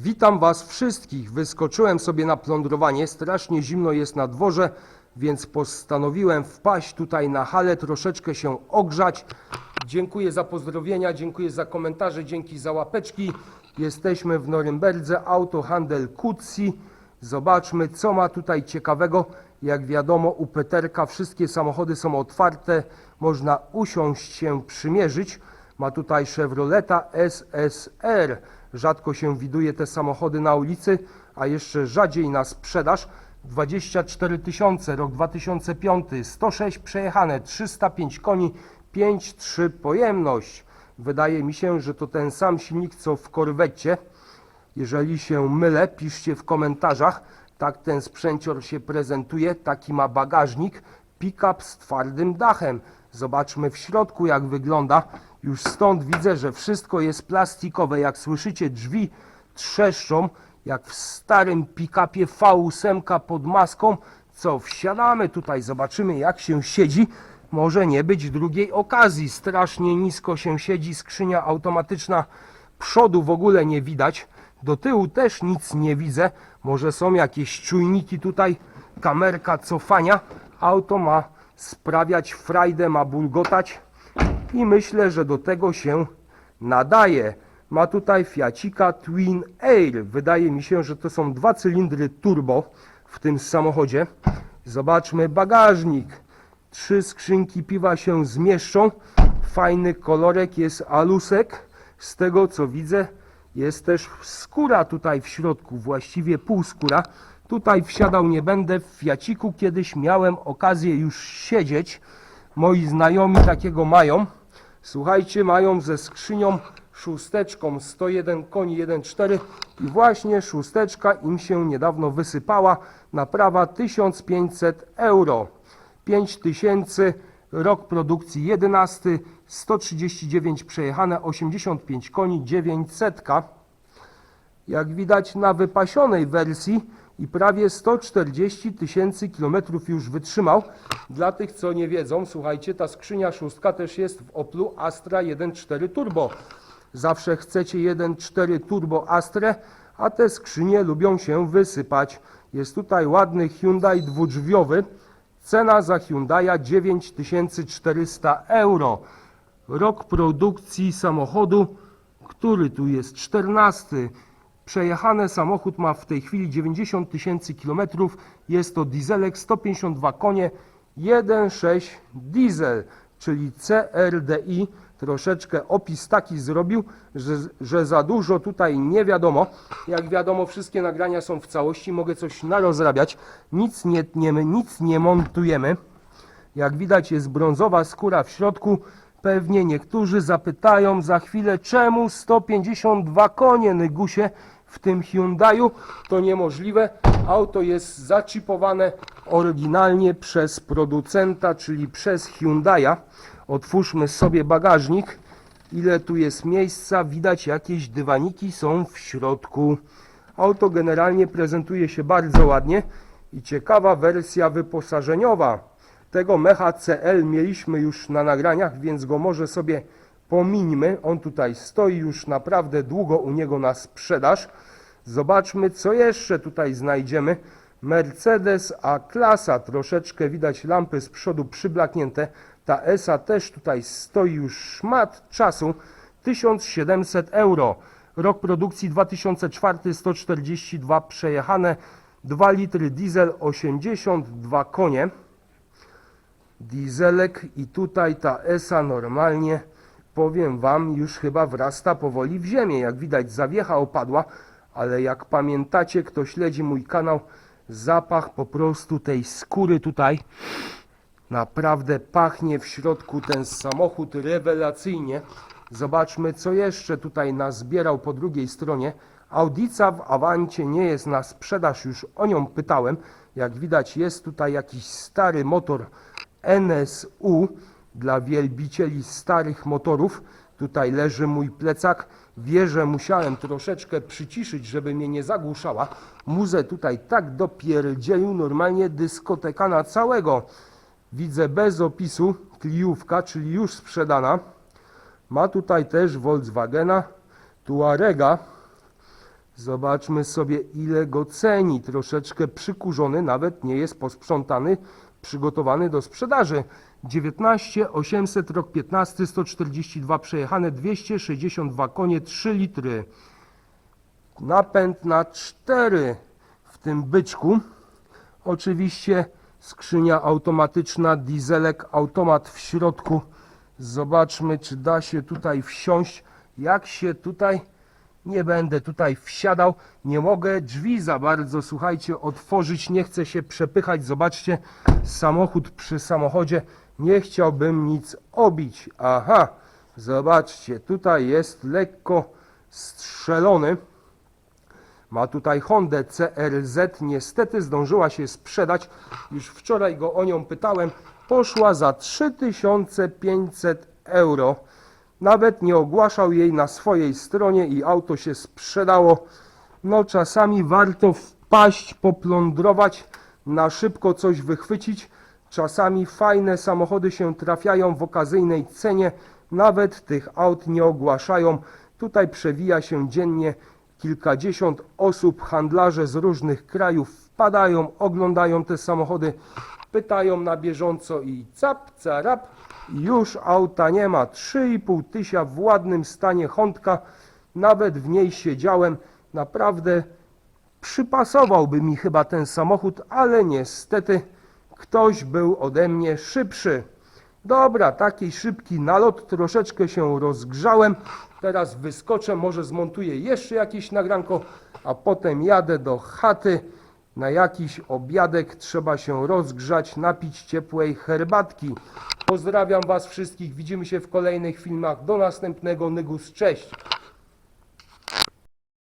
Witam Was wszystkich. Wyskoczyłem sobie na plądrowanie. Strasznie zimno jest na dworze, więc postanowiłem wpaść tutaj na halę, troszeczkę się ogrzać. Dziękuję za pozdrowienia, dziękuję za komentarze, dzięki za łapeczki. Jesteśmy w Norymberdze, autohandel Kutsi. Zobaczmy, co ma tutaj ciekawego. Jak wiadomo, u Peterka wszystkie samochody są otwarte. Można usiąść się przymierzyć. Ma tutaj Chevroleta SSR. Rzadko się widuje te samochody na ulicy, a jeszcze rzadziej na sprzedaż. 24 tysiące, rok 2005, 106 przejechane, 305 koni, 5,3 pojemność. Wydaje mi się, że to ten sam silnik co w korwecie. Jeżeli się mylę, piszcie w komentarzach. Tak ten sprzęcior się prezentuje, taki ma bagażnik, pick-up z twardym dachem. Zobaczmy w środku jak wygląda. Już stąd widzę, że wszystko jest plastikowe. Jak słyszycie, drzwi trzeszczą, jak w starym pick-upie V8 pod maską. Co, wsiadamy tutaj, zobaczymy jak się siedzi. Może nie być drugiej okazji. Strasznie nisko się siedzi, skrzynia automatyczna. Przodu w ogóle nie widać. Do tyłu też nic nie widzę. Może są jakieś czujniki tutaj, kamerka cofania. Auto ma sprawiać frajdę, ma bulgotać i myślę, że do tego się nadaje. Ma tutaj Fiacika Twin Air. Wydaje mi się, że to są dwa cylindry turbo w tym samochodzie. Zobaczmy bagażnik. Trzy skrzynki piwa się zmieszczą. Fajny kolorek jest alusek. Z tego co widzę jest też skóra tutaj w środku, właściwie półskóra. Tutaj wsiadał nie będę. W Fiaciku kiedyś miałem okazję już siedzieć. Moi znajomi takiego mają. Słuchajcie, mają ze skrzynią szósteczką 101 koni 1.4 i właśnie szósteczka im się niedawno wysypała. Naprawa 1500 euro. 5000, rok produkcji 11, 139 przejechane, 85 koni, 900. Jak widać na wypasionej wersji i prawie 140 tysięcy kilometrów już wytrzymał. Dla tych, co nie wiedzą, słuchajcie, ta skrzynia szóstka też jest w Oplu Astra 1.4 Turbo. Zawsze chcecie 1.4 Turbo Astrę, a te skrzynie lubią się wysypać. Jest tutaj ładny Hyundai dwudrzwiowy. Cena za Hyundai'a 9400 euro. Rok produkcji samochodu, który tu jest 14. Przejechany samochód ma w tej chwili 90 tysięcy kilometrów. Jest to dieselek 152 konie 1.6 diesel, czyli CRDI. Troszeczkę opis taki zrobił, że, że za dużo tutaj nie wiadomo. Jak wiadomo, wszystkie nagrania są w całości. Mogę coś narozrabiać. Nic nie tniemy, nic nie montujemy. Jak widać jest brązowa skóra w środku. Pewnie niektórzy zapytają za chwilę, czemu 152 konie Nygusie w tym Hyundaiu. To niemożliwe. Auto jest zaczipowane oryginalnie przez producenta, czyli przez Hyundai'a. Otwórzmy sobie bagażnik. Ile tu jest miejsca? Widać jakieś dywaniki są w środku. Auto generalnie prezentuje się bardzo ładnie i ciekawa wersja wyposażeniowa. Tego Mecha CL mieliśmy już na nagraniach, więc go może sobie pomińmy. On tutaj stoi już naprawdę długo u niego na sprzedaż. Zobaczmy, co jeszcze tutaj znajdziemy. Mercedes A-klasa, troszeczkę widać lampy z przodu przyblaknięte. Ta ESA też tutaj stoi już szmat czasu. 1700 euro. Rok produkcji 2004, 142 przejechane. 2 litry diesel, 82 konie dieselek i tutaj ta ESA normalnie, powiem Wam, już chyba wrasta powoli w ziemię. Jak widać zawiecha opadła, ale jak pamiętacie, kto śledzi mój kanał, zapach po prostu tej skóry tutaj naprawdę pachnie w środku ten samochód rewelacyjnie. Zobaczmy, co jeszcze tutaj nazbierał po drugiej stronie. Audica w Awancie nie jest na sprzedaż, już o nią pytałem. Jak widać, jest tutaj jakiś stary motor NSU dla wielbicieli starych motorów. Tutaj leży mój plecak. Wieżę musiałem troszeczkę przyciszyć, żeby mnie nie zagłuszała. Muzę tutaj tak dopierdzielił, normalnie dyskoteka na całego. Widzę bez opisu, kliówka, czyli już sprzedana. Ma tutaj też Volkswagena, Tuarega. Zobaczmy sobie, ile go ceni. Troszeczkę przykurzony, nawet nie jest posprzątany, przygotowany do sprzedaży. 19 800 rok 15 142 przejechane 262 konie 3 litry. Napęd na 4 w tym byczku. Oczywiście skrzynia automatyczna, dieselek, automat w środku. Zobaczmy, czy da się tutaj wsiąść. Jak się tutaj, nie będę tutaj wsiadał, nie mogę drzwi za bardzo, słuchajcie, otworzyć, nie chcę się przepychać. Zobaczcie, samochód przy samochodzie, nie chciałbym nic obić. Aha, zobaczcie, tutaj jest lekko strzelony. Ma tutaj Hondę CRZ, niestety zdążyła się sprzedać. Już wczoraj go o nią pytałem. Poszła za 3500 euro. Nawet nie ogłaszał jej na swojej stronie i auto się sprzedało. No czasami warto wpaść, poplądrować, na szybko coś wychwycić. Czasami fajne samochody się trafiają w okazyjnej cenie. Nawet tych aut nie ogłaszają. Tutaj przewija się dziennie kilkadziesiąt osób, handlarze z różnych krajów wpadają, oglądają te samochody, pytają na bieżąco i cap, carap, już auta nie ma. 3,5 tysiąca w ładnym stanie Hondka, nawet w niej siedziałem, naprawdę przypasowałby mi chyba ten samochód, ale niestety ktoś był ode mnie szybszy. Dobra, taki szybki nalot, troszeczkę się rozgrzałem. Teraz wyskoczę, może zmontuję jeszcze jakieś nagranko, a potem jadę do chaty. Na jakiś obiadek trzeba się rozgrzać, napić ciepłej herbatki. Pozdrawiam Was wszystkich, widzimy się w kolejnych filmach. Do następnego, Nygus, cześć!